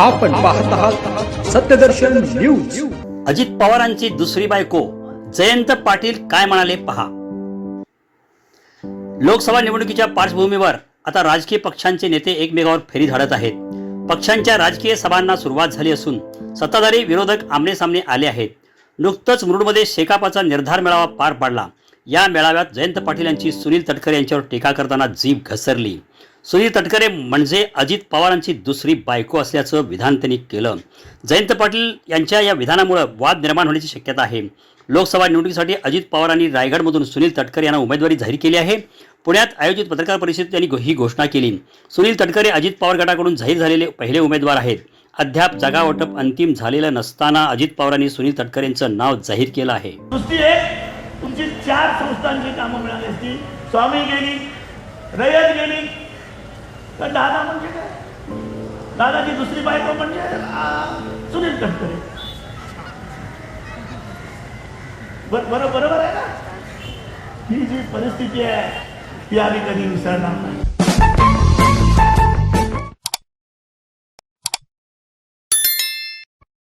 आपण पाहत आहात सत्यदर्शन न्यूज. अजित पवारांची दुसरी बायको जयंत पाटील काय म्हणाले पहा. लोकसभा निवडणुकीच्या पार्श्वभूमीवर आता राजकीय पक्षांचे नेते एकमेकावर फेरी झाडत आहेत. पक्षांच्या राजकीय सभांना सुरुवात झाली असून सत्ताधारी विरोधक आमनेसामने आले आहेत. नुकतंच मुरुडमध्ये शेकापाचा निर्धार मेळावा पार पाडला. या मेळाव्यात जयंत पाटील यांची सुनील तटकरे यांच्यावर टीका करताना जीभ घसरली. सुनील तटकरे म्हणजे अजित पवारांची दुसरी बायको असल्याचं विधान त्यांनी केलं. जयंत पाटील यांच्या या विधानामुळे वाद निर्माण होण्याची शक्यता आहे. लोकसभा निवडणुकीसाठी अजित पवारांनी रायगडमधून सुनील तटकरे यांना उमेदवारी जाहीर केली आहे. पुण्यात आयोजित पत्रकार परिषदेत त्यांनी ही घोषणा केली. सुनील तटकरे अजित पवार गटाकडून जाहीर झालेले पहिले उमेदवार आहेत. अद्याप जागा वाटप अंतिम झालेलं नसताना अजित पवारांनी सुनील तटकरे यांचं नाव जाहीर केलं आहे. तुमची चार संस्थांची कामं मिळाली असती. स्वामी गेली रयत गेली तर दादा म्हणजे काय? दादाची दुसरी बायको म्हणजे सुनील तटकरे. बर बरोबर आहे ना? ही जी परिस्थिती आहे ती आम्ही कधी विसरणार नाही.